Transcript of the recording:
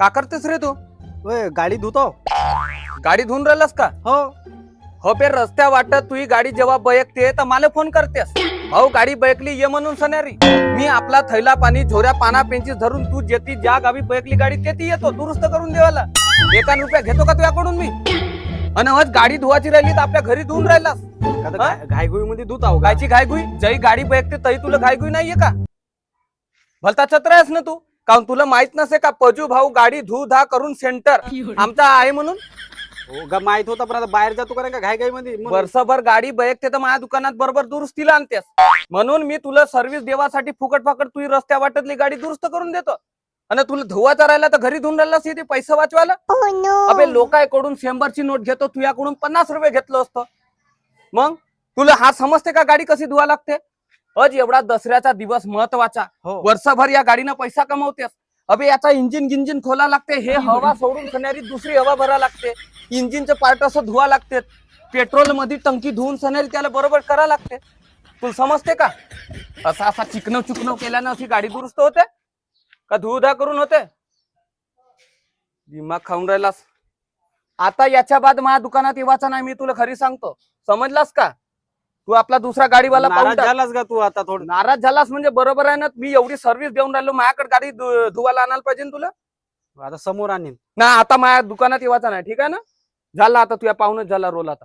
का करतेस रे तू? गाडी धुतो. गाडी धुवून राहिलास का? हो. हो बे रस्त्या वाटत तुही गाडी जेव्हा बयकते तर मला फोन करतेस. भाऊ गाडी बयकली ये म्हणून सणारी मी आपला थैला पाणी झोऱ्या पाना पेंची धरून तू जेती ज्या गावी बयकली गाडी तेथे येतो दुरुस्त करून देवाला. एका रुपया घेतो का तुझ्याकडून मी? आणि हज गाडी धुवाची राहिली तर आपल्या घरी धुवून राहिलास. हा? घाईगुई मध्ये धुत आहो? गायची घायगुई जई गाडी बयकते तई तुला घायगुई नाहीये का? भलता छत्र आहेस ना तू? काऊन तुला माहीत नसे का पजू भाऊ गाडी धू धा करून सेंटर? आमचा आहे म्हणून? हो गा माहीत होता पण आता बाहेर जातो का घाई घाई मध्ये वर्षभर गाडी बयकते तर माझ्या दुकानात बरोबर दुरुस्तीला आणतेस म्हणून मी तुला सर्व्हिस देवासाठी फुकट फाकट तुझी रस्त्या वाटतली गाडी दुरुस्त करून देतो. आणि तुला धुवाचा राहिला तर घरी धुवून राहिलास इथे पैसे वाचवायला? अबे लोकांकडून शंभरची नोट घेतो तुझ्याकडून पन्नास रुपये घेतलं असतं. मग? तुला हा समजते का गाडी कशी धुवा लागते? अज एवढा दसऱ्याचा दिवस महत्त्वाचा. हो. वर्षभर या गाडीनं पैसा कमवतेस. अबे याचा इंजिन गिंजिन खोला लागते. हे हवा सोडून सणारी दुसरी हवा भरा लागते. इंजिनचे पार्ट असं धुवा लागते. पेट्रोलमध्ये टंकी धुवून सणारी त्याला बरोबर करा लागते. तुला समजते का? असा असा चिकनव चुकनव केल्यानं अशी गाडी दुरुस्त होते? का धुधा करून होते? दिमाग खाऊन राहिलास. आता याच्या बाद माझ्या दुकानात येवाचा नाही मी तुला खरी सांगतो. समजलास का? तू आपला दुसरा गाडीवाला पाहून नाराज टाक. झालास का तू आता थोडं? नाराज झालास म्हणजे बरोबर आहे ना? मी एवढी सर्व्हिस देऊन राहिलो माझ्याकडे गाडी धु- धुवायला आणायला पाहिजे ना तुला? आता समोर आणीन. ना आता माझ्या दुकानात येवायचा नाही ठीक आहे ना? झाला आता तुझ्या पाहुणच झाला रोल आता.